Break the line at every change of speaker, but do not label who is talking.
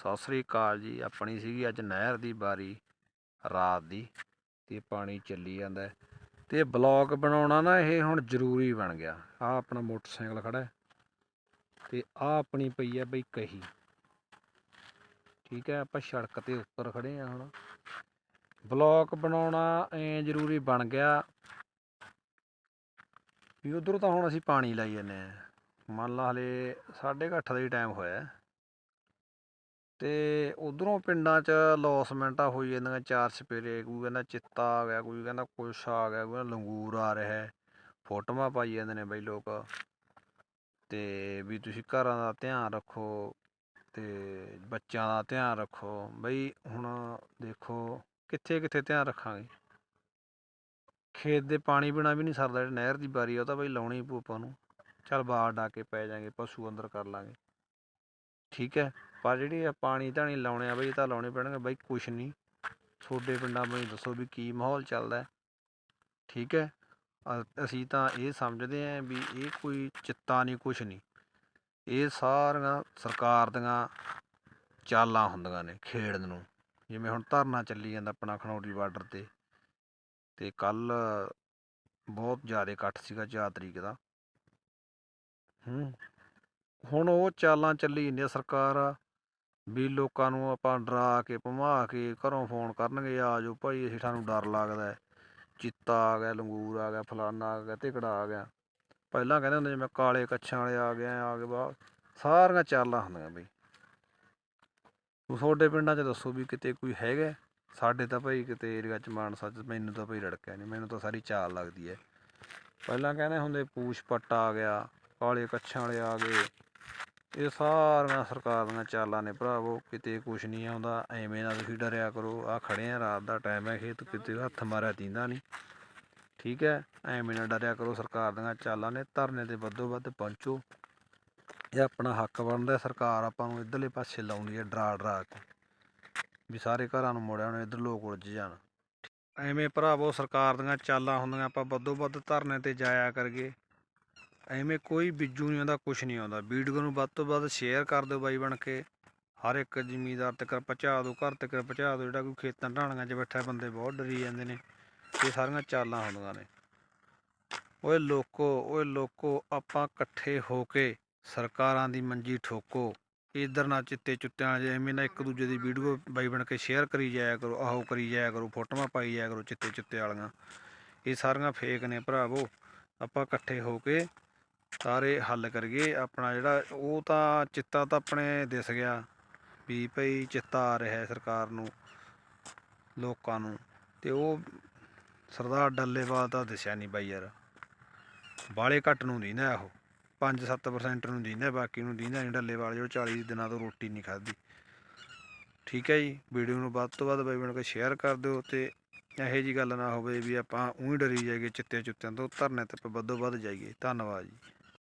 ਸਤਿ ਸ੍ਰੀ ਅਕਾਲ ਜੀ, ਆਪਣੀ ਸੀਗੀ ਅੱਜ ਨਹਿਰ ਦੀ ਬਾਰੀ, ਰਾਤ ਦੀ, ਤੇ ਪਾਣੀ ਚੱਲੀ ਜਾਂਦਾ ਹੈ। ਤੇ ਬਲੌਗ ਬਣਾਉਣਾ ਨਾ ਇਹ ਹੁਣ ਜ਼ਰੂਰੀ ਬਣ ਗਿਆ। ਆ ਆਪਣਾ ਮੋਟਰਸਾਈਕਲ ਖੜਾ ਹੈ। ਤੇ ਆ ਆਪਣੀ ਪਈ ਹੈ ਬਈ ਕਹੀ। ਠੀਕ ਹੈ, ਆਪਾਂ ਸੜਕ ਤੇ ਉੱਪਰ ਖੜੇ ਆ ਹੁਣ। ਬਲੌਗ ਬਣਾਉਣਾ ਐ ਜ਼ਰੂਰੀ ਬਣ ਗਿਆ ਵੀ ਉਧਰੋਂ ਤਾਂ ਹੁਣ ਅਸੀਂ ਪਾਣੀ ਲਾਈ ਜਾਂਦੇ ਆ ਮੰਨ ਲਾ ਹਲੇ 8:30 ਦਾ ਹੀ ਟਾਈਮ ਹੋਇਆ ਅਤੇ ਉੱਧਰੋਂ ਪਿੰਡਾਂ 'ਚ ਲੋਸਮੈਂਟਾਂ ਹੋਈ ਜਾਂਦੀਆਂ ਚਾਰ ਸਪੇਰੇ ਕੋਈ ਕਹਿੰਦਾ ਚਿੱਤਾ ਆ ਗਿਆ, ਕੋਈ ਕਹਿੰਦਾ ਕੁਛ ਆ ਗਿਆ, ਕੋਈ ਕਹਿੰਦਾ ਲੰਗੂਰ ਆ ਰਿਹਾ ਹੈ। ਫੋਟੋਆਂ ਪਾਈ ਜਾਂਦੇ ਨੇ ਬਈ ਲੋਕ। ਅਤੇ ਵੀ ਤੁਸੀਂ ਘਰਾਂ ਦਾ ਧਿਆਨ ਰੱਖੋ ਅਤੇ ਬੱਚਿਆਂ ਦਾ ਧਿਆਨ ਰੱਖੋ, ਬਈ ਹੁਣ ਦੇਖੋ ਕਿੱਥੇ ਕਿੱਥੇ ਧਿਆਨ ਰੱਖਾਂਗੇ। ਖੇਤ ਦੇ ਪਾਣੀ ਬਿਨਾਂ ਵੀ ਨਹੀਂ ਸਰਦਾ ਜਿਹੜੀ ਨਹਿਰ ਦੀ ਵਾਰੀ ਆ, ਉਹ ਤਾਂ ਬਈ ਲਾਉਣੀ ਹੀ ਪਊ ਆਪਾਂ ਨੂੰ। ਚੱਲ ਬਾਹਰ ਡਾ ਕੇ ਪੈ ਜਾਂਗੇ, ਪਸ਼ੂ ਅੰਦਰ ਕਰ ਲਾਂਗੇ। ਠੀਕ ਹੈ, ਪਰ ਜਿਹੜੀ ਆ ਪਾਣੀ ਧਾਣੀ ਲਾਉਣੇ ਆ ਬਈ, ਇਹ ਤਾਂ ਲਾਉਣੇ ਪੈਣਗੇ ਬਈ, ਕੁਛ ਨਹੀਂ। ਤੁਹਾਡੇ ਪਿੰਡਾਂ ਵਿੱਚ ਦੱਸੋ ਵੀ ਕੀ ਮਾਹੌਲ ਚੱਲਦਾ ਠੀਕ ਹੈ ਅਸੀਂ ਤਾਂ ਇਹ ਸਮਝਦੇ ਆਂ ਵੀ ਇਹ ਕੋਈ ਚਿੱਤਾ ਨਹੀਂ, ਕੁਛ ਨਹੀਂ। ਇਹ ਸਾਰੀਆਂ ਸਰਕਾਰ ਦੀਆਂ ਚਾਲਾਂ ਹੁੰਦੀਆਂ ਨੇ ਖੇਡਣ ਨੂੰ। ਜਿਵੇਂ ਹੁਣ ਧਰਨਾ ਚੱਲੀ ਜਾਂਦਾ ਆਪਣਾ ਖਨੌਰੀ ਬਾਰਡਰ ਤੇ ਤੇ ਕੱਲ ਬਹੁਤ ਜ਼ਿਆਦਾ ਇਕੱਠ ਸੀਗਾ 4 ਤਰੀਕ ਦਾ। ਹੂੰ। ਹੁਣ ਉਹ ਚਾਲਾਂ ਚੱਲੀ ਜਾਂਦੀਆਂ ਸਰਕਾਰ। ਵੀ ਲੋਕਾਂ ਨੂੰ ਆਪਾਂ ਡਰਾ ਕੇ, ਭਮਾ ਕੇ ਘਰੋਂ ਫੋਨ ਕਰਨਗੇ, ਆ ਜਾਓ ਭਾਈ ਅਸੀਂ ਸਾਨੂੰ ਡਰ ਲੱਗਦਾ ਚਿੱਤਾ ਆ ਗਿਆ, ਲੰਗੂਰ ਆ ਗਿਆ, ਫਲਾਨਾ ਆ ਗਿਆ, ਧਿਕੜਾ ਆ ਗਿਆ। ਪਹਿਲਾਂ ਕਹਿੰਦੇ ਹੁੰਦੇ ਜਿਵੇਂ ਕਾਲੇ ਕੱਛਾਂ ਵਾਲੇ ਆ ਗਏ ਆ ਗਏ ਬਾ, ਸਾਰੀਆਂ ਚਾਲਾਂ ਹੁੰਦੀਆਂ ਬਈ। ਤੁਹਾਡੇ ਪਿੰਡਾਂ 'ਚ ਦੱਸੋ ਵੀ ਕਿਤੇ ਕੋਈ ਹੈਗਾ ਸਾਡੇ ਤਾਂ ਭਾਈ ਕਿਤੇ ਏਰੀਆ 'ਚ ਮਾਨਸਾ 'ਚ ਮੈਨੂੰ ਤਾਂ ਭਾਈ ਰੜਕਿਆ ਨਹੀਂ, ਮੈਨੂੰ ਤਾਂ ਸਾਰੀ ਚਾਲ ਲੱਗਦੀ ਹੈ। ਪਹਿਲਾਂ ਕਹਿੰਦੇ ਹੁੰਦੇ ਪੂਛ ਪੱਟ ਆ ਗਿਆ, ਕਾਲੇ ਕੱਛਾਂ ਵਾਲੇ ਆ ਗਏ। ਇਹ ਸਾਰੀਆਂ ਸਰਕਾਰ ਦੀਆਂ ਚਾਲਾਂ ਨੇ ਭਰਾਵੋ ਕਿਤੇ ਕੁਛ ਨਹੀਂ ਆਉਂਦਾ, ਐਵੇਂ ਨਾ ਤੁਸੀਂ ਡਰਿਆ ਕਰੋ। ਆ ਖੜੇ ਆ, ਰਾਤ ਦਾ ਟਾਈਮ ਹੈ, ਖੇਤ ਕਿਤੇ ਹੱਥ ਮਾਰਿਆ ਦੀਂਦਾ ਨਹੀਂ। ਠੀਕ ਹੈ, ਐਵੇਂ ਨਾ ਡਰਿਆ ਕਰੋ, ਸਰਕਾਰ ਦੀਆਂ ਚਾਲਾਂ ਨੇ, ਧਰਨੇ ਤੇ ਵੱਧੋ ਵੱਧ ਪਹੁੰਚੋ। ਇਹ ਆਪਣਾ ਹੱਕ ਬਣਦਾ, ਸਰਕਾਰ ਆਪਾਂ ਨੂੰ ਇਧਰਲੇ ਪਾਸੇ ਲਾਉਣੀ ਹੈ, ਡਰਾ ਡਰਾ ਕੇ। ਵੀ ਸਾਰੇ ਘਰਾਂ ਨੂੰ ਮੋੜਿਆ, ਹੁਣ ਇਧਰ ਲੋਕ ਉਲਝ ਜਾਣ। ਐਵੇਂ ਭਰਾਵੋ, ਸਰਕਾਰ ਦੀਆਂ ਚਾਲਾਂ ਹੁੰਦੀਆਂ, ਆਪਾਂ ਵੱਧੋ ਵੱਧ ਧਰਨੇ ਤੇ ਜਾਇਆ ਕਰਗੇ ਐਵੇਂ ਕੋਈ ਬਿੱਜੂ ਨਹੀਂ ਆਉਂਦਾ, ਕੁਛ ਨਹੀਂ ਆਉਂਦਾ। ਵੀਡੀਓ ਨੂੰ ਵੱਧ ਤੋਂ ਵੱਧ ਸ਼ੇਅਰ ਕਰ ਦਿਓ ਬਾਈ ਬਣ ਕੇ। ਹਰ ਇੱਕ ਜ਼ਿਮੀਦਾਰ ਤੱਕ ਪਹੁੰਚਾ ਦਿਓ, ਘਰ ਤੱਕ ਪਹੁੰਚਾ ਦਿਓ। ਜਿਹੜਾ ਕੋਈ ਖੇਤਾਂ ਢਾਣੀਆਂ 'ਚ ਬੈਠਾ, ਬੰਦੇ ਬਹੁਤ ਡਰੀ ਜਾਂਦੇ ਨੇ। ਇਹ ਸਾਰੀਆਂ ਚਾਲਾਂ ਹੁੰਦੀਆਂ ਨੇ। ਓਏ ਲੋਕੋ ਓਏ ਲੋਕੋ, ਆਪਾਂ ਇਕੱਠੇ ਹੋ ਕੇ ਸਰਕਾਰਾਂ ਦੀ ਮੰਜੀ ਠੋਕੋ। ਇਧਰ ਨਾ ਚਿੱਤੇ ਚੁੱਤਿਆਂ ਵਾਲੇ ਐਵੇਂ ਨਾ ਇੱਕ ਦੂਜੇ ਦੀ ਵੀਡੀਓ ਬਾਈ ਬਣ ਕੇ ਸ਼ੇਅਰ ਕਰੀ ਜਾਇਆ ਕਰੋ, ਆਹੋ ਕਰੀ ਜਾਇਆ ਕਰੋ, ਫੋਟੋਆਂ ਪਾਈ ਜਾਇਆ ਕਰੋ ਚਿੱਤੇ ਚੁੱਤੇ ਵਾਲੀਆਂ। ਇਹ ਸਾਰੀਆਂ ਫੇਕ ਨੇ ਭਰਾਵੋ। ਆਪਾਂ ਇਕੱਠੇ ਹੋ ਕੇ ਸਾਰੇ ਹੱਲ ਕਰੀਏ, ਆਪਣਾ ਜਿਹੜਾ ਉਹ ਤਾਂ ਚਿੱਤਾ ਤਾਂ ਆਪਣੇ ਦਿਸ ਗਿਆ ਵੀ ਭਈ ਚਿੱਤਾ ਆ ਰਿਹਾ ਸਰਕਾਰ ਨੂੰ, ਲੋਕਾਂ ਨੂੰ, ਤੇ ਉਹ ਸਰਦਾਰ ਡੱਲੇਵਾਲ ਦਾ ਦਿਸਿਆ ਨਹੀਂ ਬਾਈ ਯਾਰ। ਬਾਲੇ ਘੱਟ ਨੂੰ ਦੀਨਾ ਉਹ 5-7% ਨੂੰ ਦਿੰਦਾ, ਬਾਕੀ ਨੂੰ ਦਿੰਦਾ ਨਹੀਂ ਡੱਲੇਵਾਲ ਜੋ 40 ਦਿਨਾਂ ਤੋਂ ਰੋਟੀ ਨਹੀਂ ਖਾਧੀ। ਠੀਕ ਹੈ ਜੀ, ਵੀਡੀਓ ਨੂੰ ਵੱਧ ਤੋਂ ਵੱਧ ਬਾਈ ਬਣ ਕੇ ਸ਼ੇਅਰ ਕਰ ਦਿਓ ਤੇ ਇਹੋ ਜੀ ਗੱਲ ਨਾ ਹੋਵੇ ਵੀ ਆਪਾਂ ਉਹੀ ਡਰੀ ਜਾਈਏ ਚਿੱਤੇ ਚੁੱਤਿਆਂ ਤੋਂ, ਧਰਨੇ ਤੇ ਵੱਧੋ ਵੱਧ ਜਾਈਏ। ਧੰਨਵਾਦ ਜੀ।